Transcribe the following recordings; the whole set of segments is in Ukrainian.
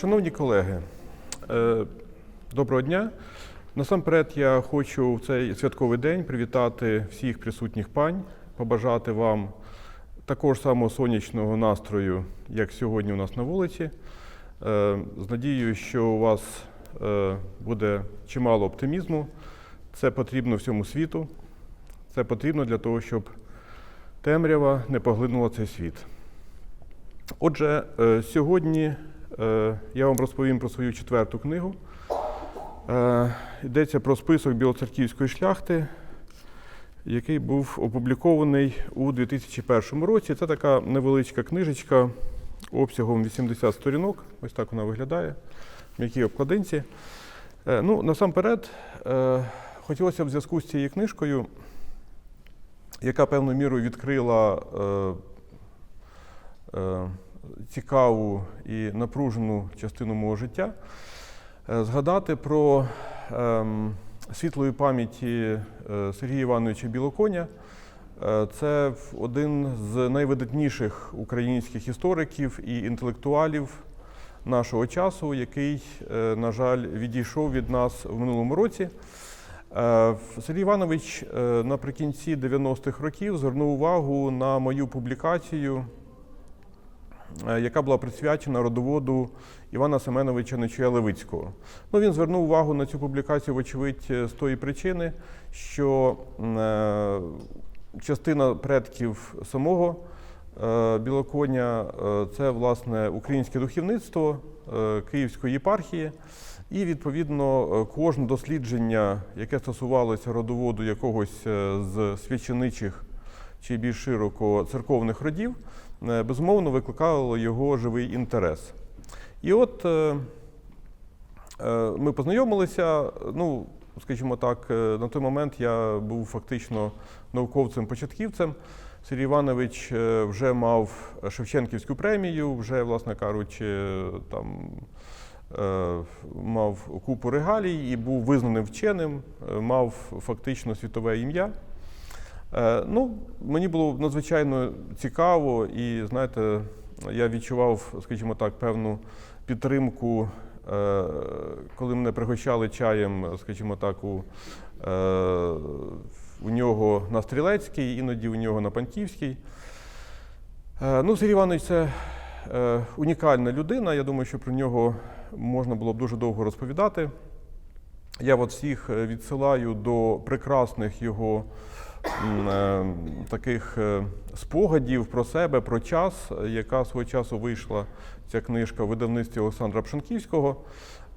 Шановні колеги, е, доброго дня. Насамперед я хочу в цей святковий день привітати всіх присутніх пань, побажати вам такого ж самого сонячного настрою, як сьогодні у нас на вулиці. Е, З надією, що у вас е, буде чимало оптимізму. Це потрібно всьому світу. Це потрібно для того, щоб темрява не поглинула цей світ. Отже, сьогодні я вам розповім про свою четверту книгу. Е, Йдеться про список білоцерківської шляхти, який був опублікований у 2001 році. Це така невеличка книжечка обсягом 80 сторінок. Ось так вона виглядає в м'якій обкладинці. Е, Ну, насамперед, е, хотілося б в зв'язку з цією книжкою, яка певною мірою відкрила е, е, цікаву і напружену частину мого життя, е, згадати про ем, світлої пам'яті е, Сергія Івановича Білоконя. Е, Це один з найвидатніших українських істориків і інтелектуалів нашого часу, який, на жаль, відійшов від нас в минулому році. Сергій Іванович наприкінці 90-х років звернув увагу на мою публікацію, яка була присвячена родоводу Івана Семеновича Нечуя Левицького. Ну, він звернув увагу на цю публікацію, вочевидь, з тої причини, що е, частина предків самого е, Білоконя е, це власне українське духовництво е, Київської єпархії. І відповідно е, кожне дослідження, яке стосувалося родоводу якогось е, з священичих чи більш широко церковних родів, е, безумовно викликало його живий інтерес. І от е, е, ми познайомилися. Ну, скажімо так, е, на той момент я був фактично науковцем-початківцем. Сергій Іванович е, вже мав Шевченківську премію, вже, власне кажучи, там е, мав купу регалій і був визнаним вченим, е, мав фактично світове ім'я. Е, Ну, мені було надзвичайно цікаво, і знаєте, я відчував, скажімо так, певну підтримку, е, коли мене пригощали чаєм, скажімо так, у, е, у нього на Стрілецькій, іноді у нього на Панківській. Ну, Сергій Іванович це унікальна людина. Я думаю, що про нього можна було б дуже довго розповідати. Я от всіх відсилаю до прекрасних його таких е, спогадів про себе, про час, е, яка свого часу вийшла ця книжка в видавництві Олександра Пшенківського.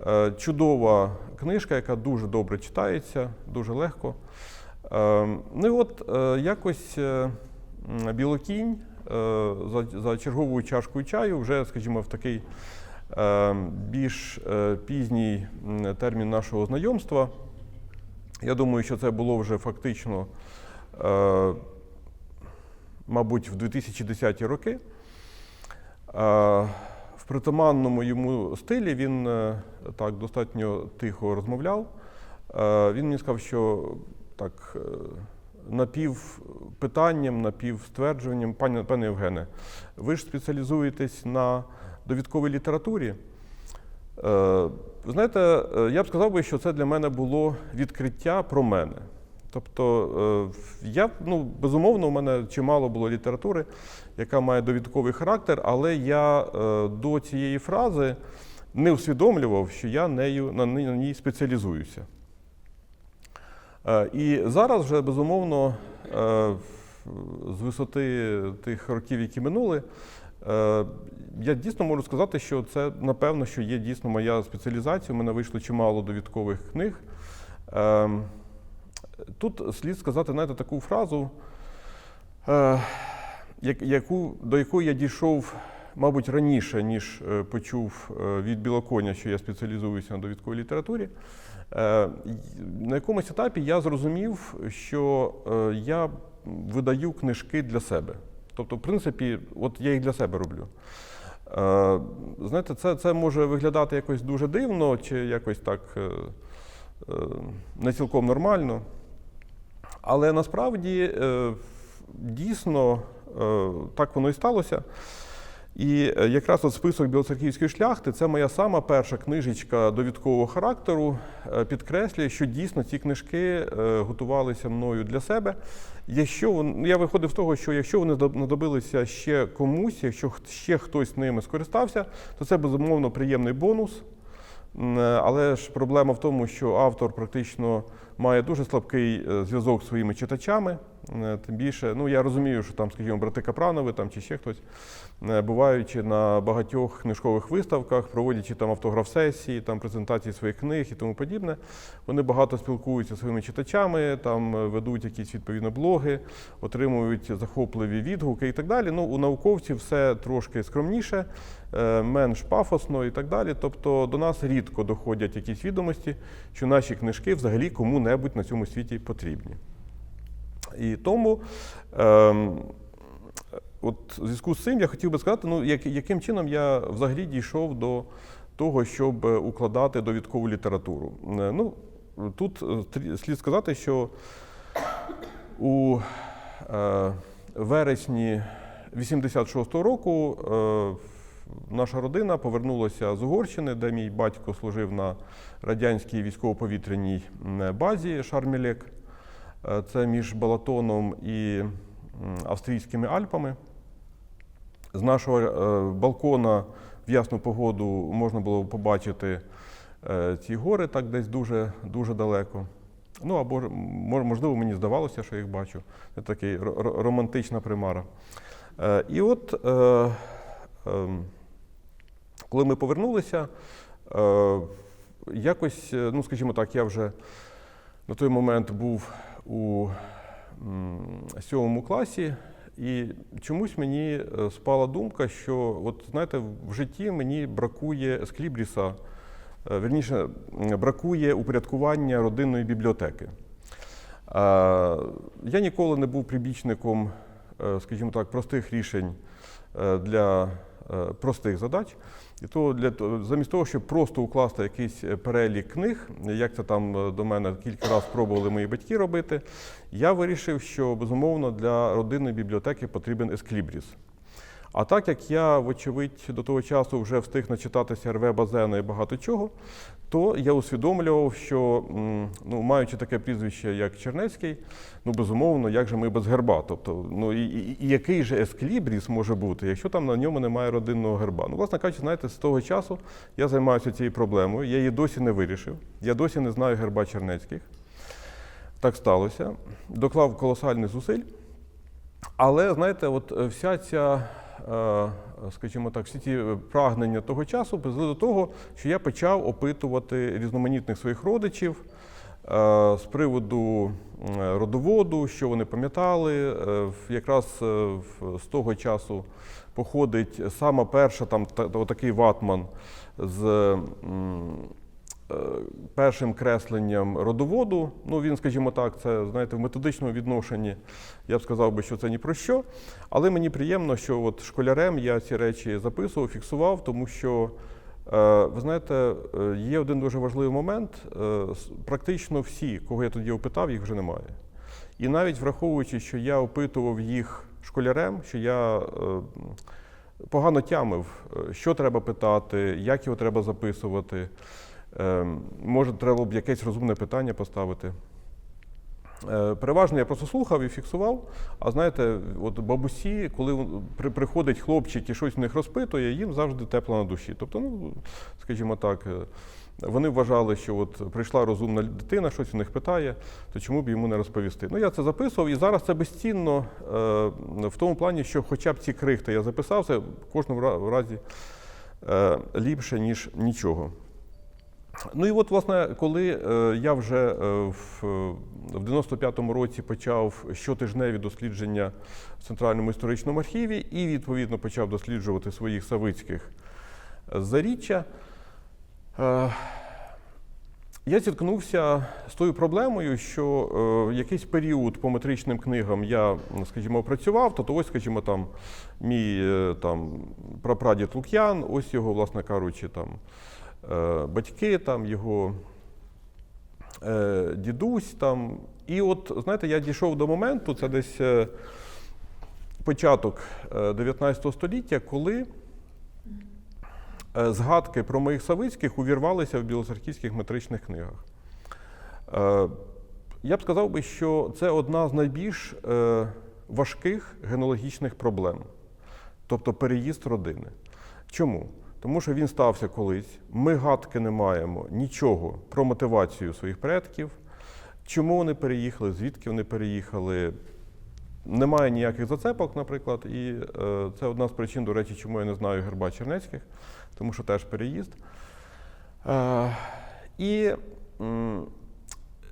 Е, Чудова книжка, яка дуже добре читається, дуже легко. Е, Ну і от е, якось е, білокінь е, за, черговою чашкою чаю, вже, скажімо, в такий е, більш е, пізній термін нашого знайомства. Я думаю, що це було вже фактично, е, мабуть, в 2010 роки. Е, В притаманному йому стилі він е, так достатньо тихо розмовляв. Е, Він мені сказав, що так е, напів питанням, напів пане, Євгене, ви ж спеціалізуєтесь на довідковій літературі. Е, Знаєте, е, я б сказав би, що це для мене було відкриття про мене. Тобто, е, я, ну, безумовно, у мене чимало було літератури, яка має довідковий характер, але я е, до цієї фрази не усвідомлював, що я нею, на ній- спеціалізуюся. Е, І зараз вже безумовно з висоти тих років, які минули, я дійсно можу сказати, що це напевно, що є дійсно моя спеціалізація. У мене вийшло чимало довідкових книг. Тут слід сказати, знаєте, таку фразу, е, яку, до якої я дійшов, мабуть, раніше, ніж е, почув е, від Білоконя, що я спеціалізуюся на довідковій літературі. На якомусь етапі я зрозумів, що я видаю книжки для себе. Тобто, в принципі, от я їх для себе роблю. Знаєте, це, це може виглядати якось дуже дивно, чи якось так не цілком нормально. Але насправді е, дійсно е, так воно і сталося. І е, якраз от список білоцерківської шляхти це моя сама перша книжечка довідкового характеру. Підкреслює, що дійсно ці книжки готувалися мною для себе. Якщо я виходив з того, що якщо вони знадобилися ще комусь, якщо ще хтось ними скористався, то це безумовно приємний бонус. Але ж проблема в тому, що автор практично має дуже слабкий е, зв'язок з своїми читачами. Е, Тим більше, ну я розумію, що там, скажімо, брати Капранови там чи ще хтось, е, буваючи на багатьох книжкових виставках, проводячи там автограф-сесії, там презентації своїх книг і тому подібне, вони багато спілкуються зі своїми читачами, там е, ведуть якісь відповідно блоги, отримують захопливі відгуки і так далі. Ну, у науковців все трошки скромніше, менш пафосно і так далі. Тобто до нас рідко доходять якісь відомості, що наші книжки взагалі кому-небудь на цьому світі потрібні. І тому, ем, от в зв'язку з цим я хотів би сказати, ну, як, яким чином я взагалі дійшов до того, щоб е, укладати довідкову літературу. Е, Ну, тут е, слід сказати, що у вересні 86-го року наша родина повернулася з Угорщини, де мій батько служив на радянській військово-повітряній базі Шармілек. Е, Це між Балатоном і австрійськими Альпами. З нашого е, балкона в ясну погоду можна було побачити е, ці гори так десь дуже, дуже далеко. Ну або можливо, мені здавалося, що я їх бачу. Це ро- романтична примара. І от, ем, коли ми повернулися, якось, ну скажімо так, я вже на той момент був у сьомому класі, і чомусь мені е, спала думка, що от знаєте, в житті мені бракує склібріса, е, вірніше, м, бракує упорядкування родинної бібліотеки. Е, Я ніколи не був прибічником, скажімо так, простих рішень для простих задач. І то для замість того, щоб просто укласти якийсь е, перелік книг, як це там е, до мене кілька разів пробували мої батьки робити, я вирішив, що безумовно для родинної бібліотеки потрібен есклібріс. А так як я, вочевидь, до того часу вже встиг начитатися РВ Базена і багато чого, то я усвідомлював, що ну, маючи таке прізвище, як Чернецький, ну безумовно, як же ми без герба? Тобто, ну і, і, і який же есклібріс може бути, якщо там на ньому немає родинного герба? Ну, власне кажучи, знаєте, з того часу я займаюся цією проблемою. Я її досі не вирішив. Я досі не знаю герба Чернецьких. Так сталося. Доклав колосальних зусиль. Але знаєте, от е, вся ця, скажімо так, всі ці прагнення того часу призвели до того, що я почав опитувати різноманітних своїх родичів е, з приводу родоводу, що вони пам'ятали. Е, Якраз е, з того часу походить сама перша там та- отакий ватман з. Е, першим кресленням родоводу. Ну, він, скажімо так, це знаєте, в методичному відношенні я б сказав би, що це ні про що. Але мені приємно, що от школярем я ці речі записував, фіксував, тому що. е, Ви знаєте, е, є один дуже важливий момент. Практично всі, кого я тоді опитав, їх вже немає. І навіть враховуючи, що я опитував їх школярем, що я погано тямив, що треба питати, як його треба записувати. Е, Може, треба б якесь розумне питання поставити. Е, Переважно я просто слухав і фіксував. А знаєте, от бабусі, коли приходить хлопчик і щось в них розпитує, їм завжди тепло на душі. Тобто, ну, скажімо так, е, вони вважали, що от прийшла розумна дитина, щось у них питає, то чому б йому не розповісти? Ну, я це записував, і зараз це безцінно в тому плані, що хоча б ці крихти я записав, це в кожному разі ліпше, ніж нічого. Ну і от, власне, коли е, я вже е, в, в 95-му році почав щотижневі дослідження в Центральному історичному архіві і, відповідно, почав досліджувати своїх савицьких е, заріччя, я зіткнувся з тою проблемою, що якийсь період по метричним книгам я, скажімо, працював, то, то ось, скажімо, там мій там, прапрадід Лук'ян, ось його, власне кажучи, там, батьки, там, його е, дідусь. Там. І от, знаєте, я дійшов до моменту, це десь е, початок е, 19 століття, коли е, згадки про моїх Савицьких увірвалися в білоцерківських метричних книгах. Е, Я б сказав би, що це одна з найбільш е, важких генеалогічних проблем, тобто переїзд родини. Чому? Тому що він стався колись. Ми гадки не маємо нічого про мотивацію своїх предків, чому вони переїхали, звідки вони переїхали. Немає ніяких зацепок, наприклад, і е, це одна з причин, до речі, чому я не знаю герба Чернецьких, тому що теж переїзд. Е, і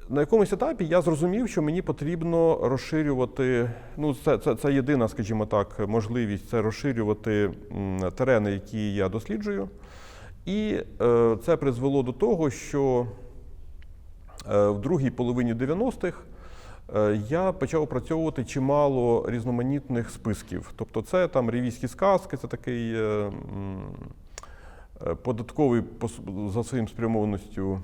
на якомусь етапі я зрозумів, що мені потрібно розширювати. Ну, це, це, це єдина, скажімо так, можливість це розширювати терени, які я досліджую. І е, це призвело до того, що е, в другій половині 90-х е, я почав опрацьовувати чимало різноманітних списків. Тобто, це там ревійські сказки, це такий е, е, податковий за своїм спрямованістю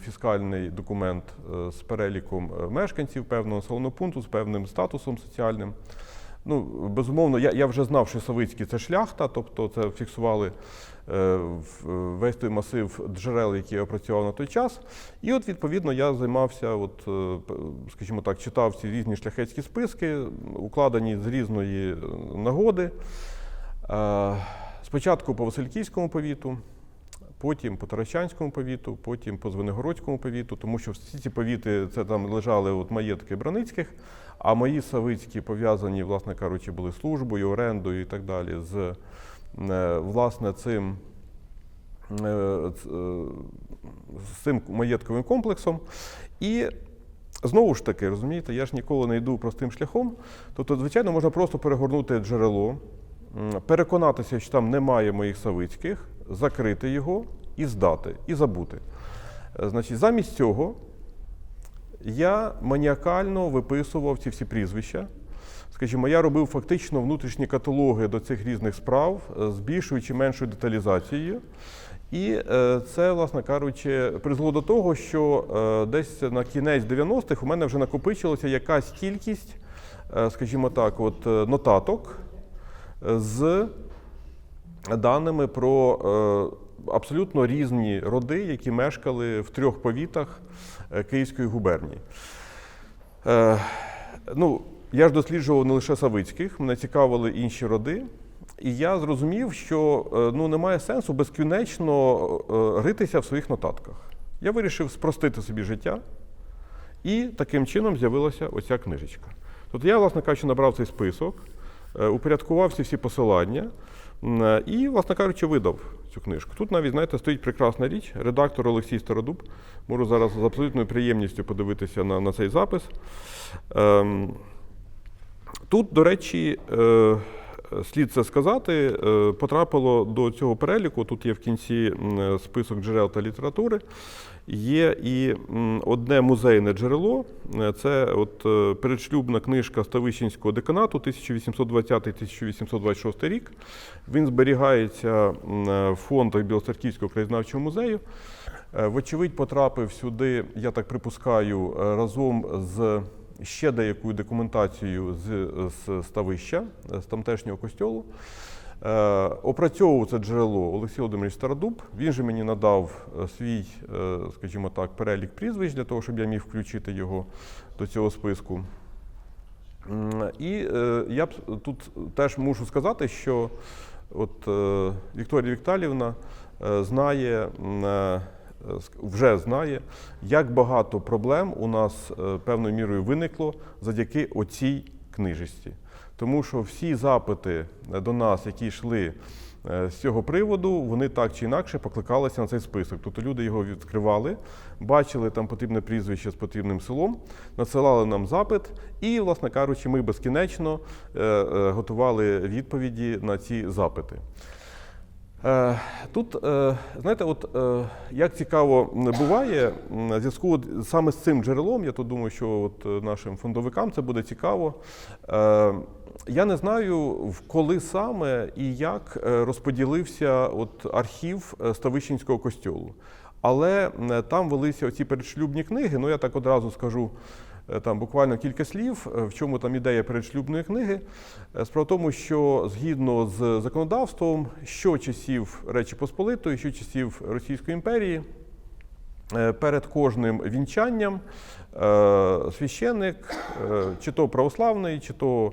фіскальний документ е, з переліком е, мешканців певного населеного пункту, з певним статусом соціальним. Ну, безумовно, я, я вже знав, що Савицький це шляхта, тобто це фіксували е, весь той масив джерел, які я опрацював на той час. І от, відповідно, я займався, от, е, скажімо так, читав ці різні шляхетські списки, укладені з різної нагоди. Е, Спочатку по Васильківському повіту, потім по Таращанському повіту, потім по Звенигородському повіту, тому що всі ці повіти це там лежали от маєтки Браницьких, а мої Савицькі пов'язані, власне кажучи, були службою, орендою і так далі з е, власне цим. е, е, З цим маєтковим комплексом. І знову ж таки, розумієте, я ж ніколи не йду простим шляхом. Тобто, звичайно, можна просто перегорнути джерело, переконатися, що там немає моїх савицьких, закрити його і здати, і забути. Е, Значить, замість цього я маніакально виписував ці всі прізвища. Скажімо, я робив фактично внутрішні каталоги до цих різних справ е, з більшою чи меншою деталізацією. І е, це, власне кажучи, призвело до того, що десь на кінець 90-х у мене вже накопичилася якась кількість, скажімо так, от, нотаток з даними про е, абсолютно різні роди, які мешкали в трьох повітах е, Київської губернії. Е, ну, я ж досліджував не лише Савицьких, мене цікавили інші роди. І я зрозумів, що ну, немає сенсу безкінечно ритися в своїх нотатках. Я вирішив спростити собі життя, і таким чином з'явилася оця книжечка. Тобто я, власне кажучи, набрав цей список, упорядкував всі всі посилання і, власне кажучи, видав цю книжку. Тут навіть, знаєте, стоїть прекрасна річ. Редактор Олексій Стародуб. Можу зараз з абсолютною приємністю подивитися на, на цей запис. Ем, Тут, до речі, е, слід це сказати, е, потрапило до цього переліку. Тут є в кінці список джерел та літератури. Є і одне музейне джерело. Е, Це от е, передшлюбна книжка Ставищенського деканату 1820-1826 рік. Він зберігається е, в фондах Білоцерківського краєзнавчого музею. Вочевидь, потрапив сюди, я так припускаю, разом з ще деякою документацією з, з ставища, з тамтешнього костьолу. Е, опрацьовував це джерело Олексій Володимирович Стародуб. Він же мені надав е, свій, е, скажімо так, перелік прізвищ для того, щоб я міг включити його до цього списку. І я тут теж мушу сказати, що от Вікторія Вікталівна знає, вже знає, як багато проблем у нас певною мірою виникло завдяки оцій книжечці. Тому що всі запити е, до нас, які йшли е, з цього приводу, вони так чи інакше покликалися на цей список. Тобто люди його відкривали, бачили там потрібне прізвище з потрібним селом, надсилали нам запит, і, власне кажучи, ми безкінечно е, готували відповіді на ці запити. Е, Тут, е, знаєте, от е, як цікаво буває, зв'язку саме з цим джерелом, я то думаю, що от нашим фондовикам це буде цікаво. Я не знаю, коли саме і як розподілився от архів Ставищенського костьолу. Але там велися оці передшлюбні книги. Ну, я так одразу скажу, там буквально кілька слів, е, в чому там ідея передшлюбної книги. Е, Справа в тому, що згідно з законодавством, що часів Речі Посполитої, що часів Російської імперії, Е, перед кожним вінчанням е, священник, е, чи то православний, чи то е,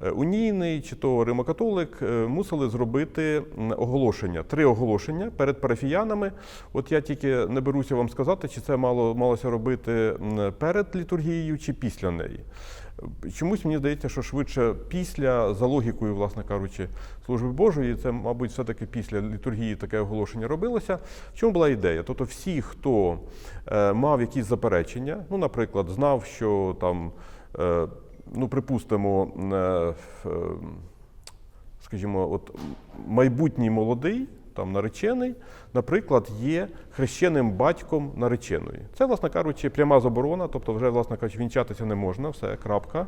унійний, чи то римокатолик, е, мусили зробити оголошення, три оголошення перед парафіянами. От я тільки не беруся вам сказати, чи це мало малося робити перед літургією чи після неї. Чомусь мені здається, що швидше після, за логікою, власне кажучи, служби Божої, це, мабуть, все-таки після літургії таке оголошення робилося. В чому була ідея? Тобто, всі, хто е, мав якісь заперечення, ну, наприклад, знав, що там, е, ну, припустимо, е, е, скажімо, от майбутній молодий, там наречений, наприклад, є хрещеним батьком нареченої. Це, власне кажучи, пряма заборона, тобто вже, власне кажучи, вінчатися не можна, все, крапка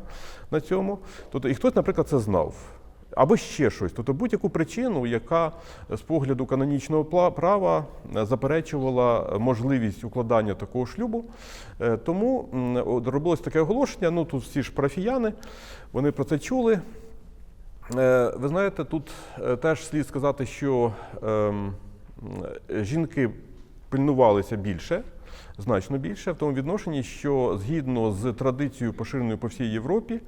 на цьому. Тобто, і хтось, наприклад, це знав. Або ще щось, тобто будь-яку причину, яка з погляду канонічного права е, заперечувала можливість укладання такого шлюбу. Е, Тому робилось таке оголошення. Ну тут всі ж парафіяни, вони про це чули. Е, Ви знаєте, тут е, теж слід сказати, що ем, е, жінки пильнувалися більше, значно більше, в тому відношенні, що згідно з традицією, поширеною по всій Європі, е,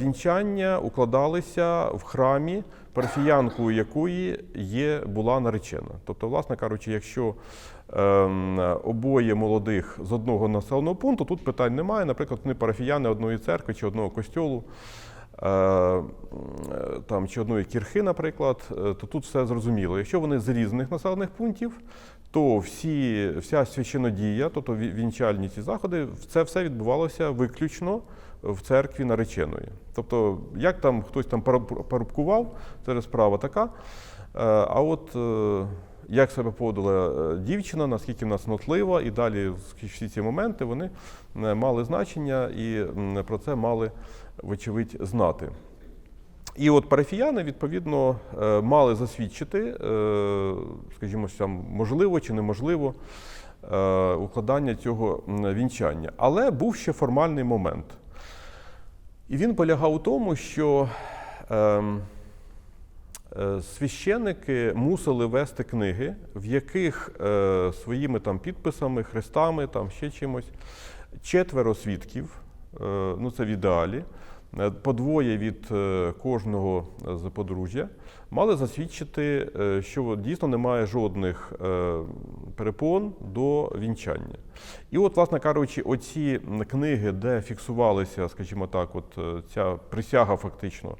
вінчання укладалися в храмі, парафіянкою якої є була наречена. Тобто, власне кажучи, якщо ем, обоє молодих з одного населеного пункту, тут питань немає. Наприклад, вони парафіяни одної церкви чи одного костьолу е, там, чи одної кірхи, наприклад, е, то тут все зрозуміло. Якщо вони з різних населених пунктів, то всі, вся священодія, тобто ві- вінчальні ці заходи, це все відбувалося виключно в церкві нареченої. Тобто, як там хтось там парубкував, це справа така. Е, А от е, як себе поводила е, дівчина, наскільки вона снотлива, і далі всі ці моменти вони мали значення і про це мали, вочевидь, знати. І от парафіяни, відповідно, мали засвідчити, скажімо, можливо чи неможливо укладання цього вінчання. Але був ще формальний момент. І він полягав у тому, що ем, е, священники мусили вести книги, в яких е, своїми там підписами, хрестами, там ще чимось, четверо свідків, е, ну це в ідеалі, е, по двоє від кожного з подружжя, мали засвідчити, е, що дійсно немає жодних е, перепон до вінчання. І от, власне кажучи, оці книги, де фіксувалися, скажімо так, от е, ця присяга фактично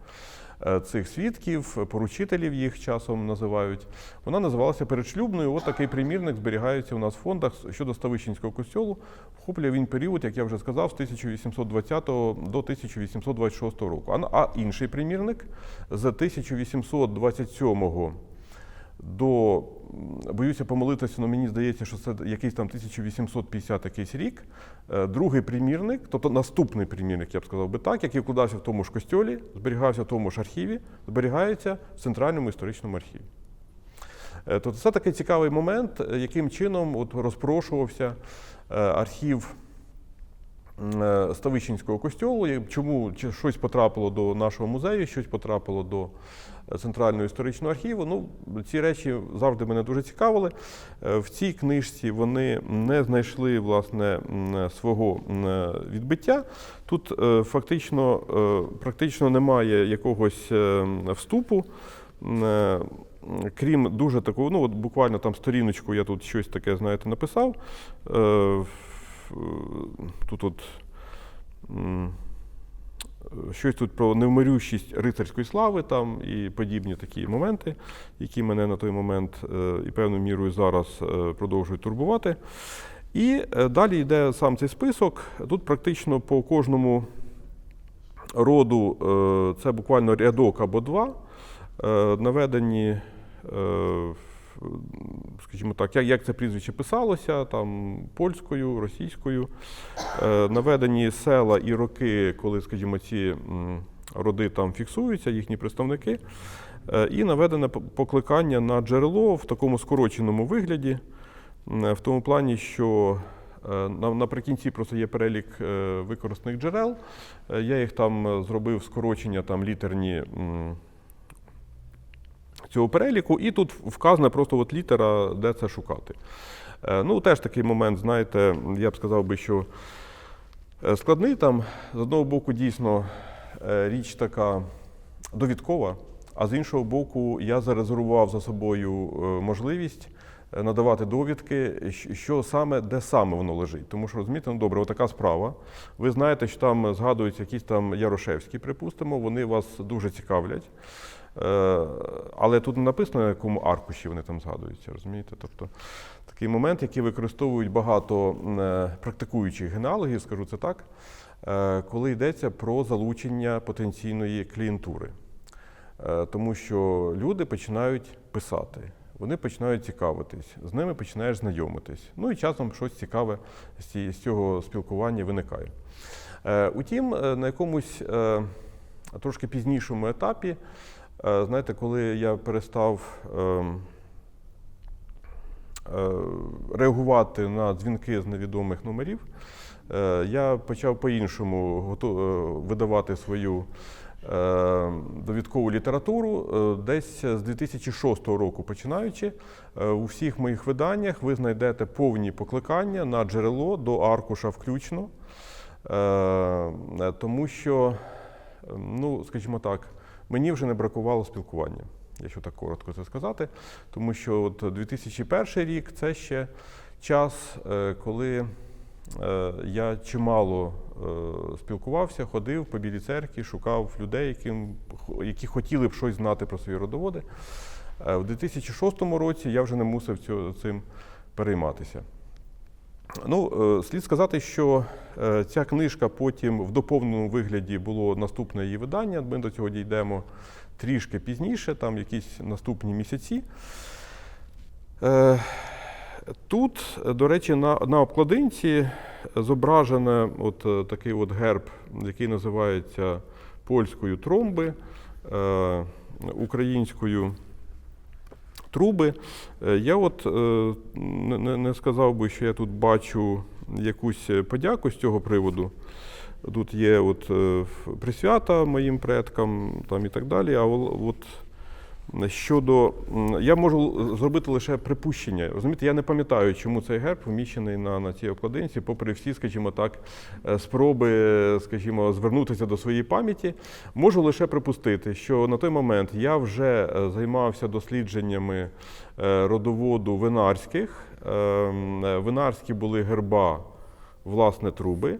цих свідків, поручителів їх часом називають, вона називалася передшлюбною. От такий примірник зберігається у нас в фондах щодо Ставищенського костьолу. Вхоплює він період, як я вже сказав, з 1820 до 1826 року. А, на- а інший примірник з 1827 до, боюся помилитися, але мені здається, що це якийсь там 1850 якийсь рік. Е, Другий примірник, тобто наступний примірник, я б сказав би так, який вкладався в тому ж костьолі, зберігався в тому ж архіві, зберігається в Центральному історичному архіві. Е, Тобто це такий цікавий момент, е, яким чином от розпрошувався архів Ставищенського костьолу, чому щось потрапило до нашого музею, щось потрапило до е, Центрального історичного архіву. Ну, ці речі завжди мене дуже цікавили. Е, В цій книжці вони не знайшли власне свого відбиття. Тут е, фактично е, практично немає якогось е, вступу. Е, Крім дуже такого, ну от буквально там сторіночку я тут щось таке, знаєте, написав. Е, Тут от щось тут про невмирющість рицарської слави там і подібні такі моменти, які мене на той момент е, і певною мірою зараз е, продовжують турбувати. І далі йде сам цей список. Тут практично по кожному роду це буквально рядок або два. Наведені, скажімо так, як, це прізвище писалося, там польською, російською. Е, Наведені села і роки, коли, скажімо, ці роди там фіксуються, їхні представники. Е, І наведене покликання на джерело в такому скороченому вигляді, в тому плані, що Е, Наприкінці просто є перелік е, використаних джерел. Е, Я їх там е, зробив скорочення там літерні цього переліку, і тут вказана просто от літера, де це шукати. Е, Ну, теж такий момент, знаєте, я б сказав би, що е, складний там, з одного боку, дійсно е, річ така довідкова, а з іншого боку, я зарезервував за собою можливість надавати довідки, що саме, де саме воно лежить. Тому що розумієте, ну добре, отака справа. Ви знаєте, що там згадуються якісь там Ярошевські, припустимо, вони вас дуже цікавлять. Е, Але тут не написано, на якому аркуші вони там згадуються, розумієте? Тобто такий момент, який використовують багато е, практикуючих генеалогів, скажу це так, е, коли йдеться про залучення потенційної клієнтури. Тому що люди починають писати, вони починають цікавитись, з ними починаєш знайомитись. Ну і часом щось цікаве з цього спілкування виникає. Утім, на якомусь трошки пізнішому етапі, знаєте, коли я перестав ем, е, реагувати на дзвінки з невідомих номерів, е, я почав по-іншому е, видавати свою е, довідкову літературу. Е, Десь з 2006 року починаючи, е, у всіх моїх виданнях ви знайдете повні покликання на джерело до аркуша включно. Е, Тому що, е, ну, скажімо так, мені вже не бракувало спілкування, якщо так коротко це сказати. Тому що от 2001 рік це ще час, е, коли е, я чимало е, спілкувався, ходив по білій церкві, шукав людей, яким, які хотіли б щось знати про свої родоводи. В 2006 році я вже не мусив цим перейматися. Ну, е, слід сказати, що е, ця книжка потім в доповненому вигляді було наступне її видання. Ми до цього дійдемо трішки пізніше, там якісь наступні місяці. Е, Тут, до речі, на, на обкладинці зображене от такий от герб, який називається польською тромби, українською труби. Е, Я от е, не, сказав би, що я тут бачу якусь подяку з цього приводу. Тут є от е, присвята моїм предкам там і так далі. А от щодо я можу зробити лише припущення. Розумієте, я не пам'ятаю, чому цей герб поміщений на, на цій обкладинці, попри всі, скажімо так, е, спроби, скажімо, звернутися до своєї пам'яті. Можу лише припустити, що на той момент я вже е, займався дослідженнями е, родоводу винарських. Винарські були герба, власне, труби.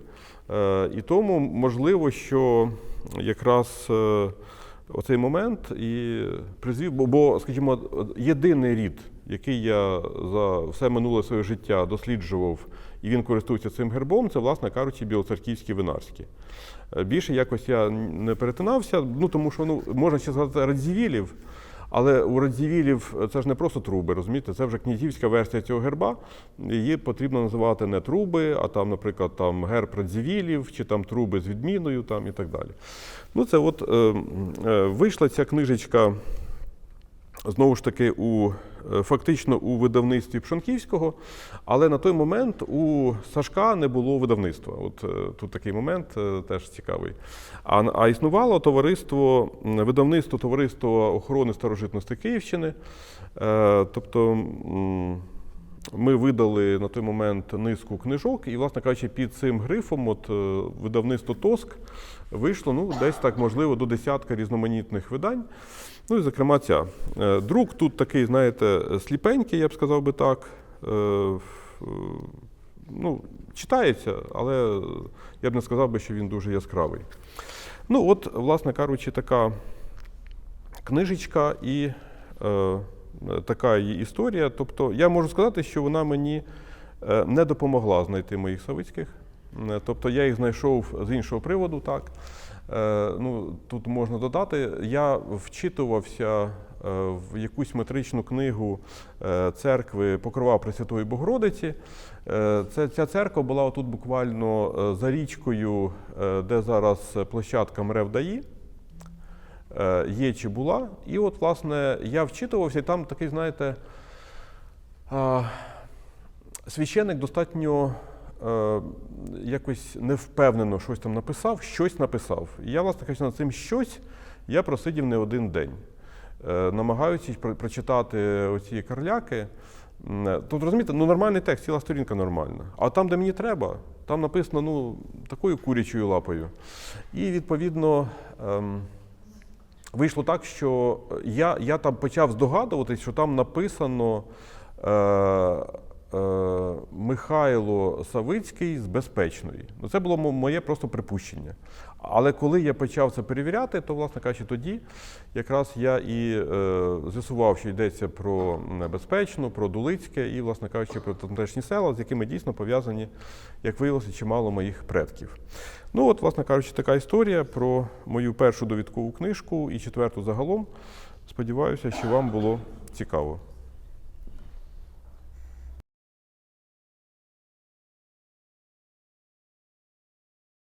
І тому можливо, що якраз оцей момент і призвів, бо, бо, скажімо, єдиний рід, який я за все минуле своє життя досліджував, і він користується цим гербом, це, власне кажучи, білоцерківські винарські. Е, Більше якось я не перетинався, ну тому що ну, можна ще сказати Радзівілів, але у Радзівілів це ж не просто труби, розумієте, це вже князівська версія цього герба. Її потрібно називати не труби, а там, наприклад, там герб Радзівілів, чи там труби з відміною, там і так далі. Ну, це от е, е, вийшла ця книжечка знову ж таки у е, фактично у видавництві Пшонківського, але на той момент у Сашка не було видавництва. От е, тут такий момент е, теж цікавий. А, а існувало товариство, видавництво Товариство охорони старожитності Київщини. Е, Тобто ми видали на той момент низку книжок, і, власне кажучи, під цим грифом, от е, видавництво Тоск вийшло ну, десь так, можливо, до десятка різноманітних видань. Ну і зокрема ця. Е, Друк тут такий, знаєте, сліпенький, я б сказав би так. Е, Ну, читається, але я б не сказав би, що він дуже яскравий. Ну, от, власне кажучи, така книжечка і е, така її історія. Тобто, я можу сказати, що вона мені е, не допомогла знайти моїх Савицьких. Е, Тобто я їх знайшов з іншого приводу, так. Е, ну, тут можна додати, я вчитувався е, в якусь метричну книгу церкви Покрова Пресвятої Богородиці. Це, ця церква була отут буквально за річкою, де зараз площадка МРЕВ ДАІ. Е, Є чи була. І от, власне, я вчитувався, і там такий, знаєте, а, священик достатньо якось невпевнено щось там написав, щось написав. І я, власне кажучи, над цим щось я просидів не один день, е, намагаючись про- прочитати оці карляки. Е, Тут розумієте, ну нормальний текст, ціла сторінка нормальна. А там, де мені треба, там написано ну, такою курячою лапою. І відповідно. Ем, Вийшло так, що я, я там почав здогадуватись, що там написано е, е, Михайло Савицький з безпечної. Ну, це було моє просто припущення. Але коли я почав це перевіряти, то, власне кажучи, тоді якраз я і е, з'ясував, що йдеться про небезпечну, про Дулицьке і, власне кажучи, про тамтешні села, з якими дійсно пов'язані, як виявилося, чимало моїх предків. Ну, от, власне кажучи, така історія про мою першу довідкову книжку і четверту загалом. Сподіваюся, що вам було цікаво.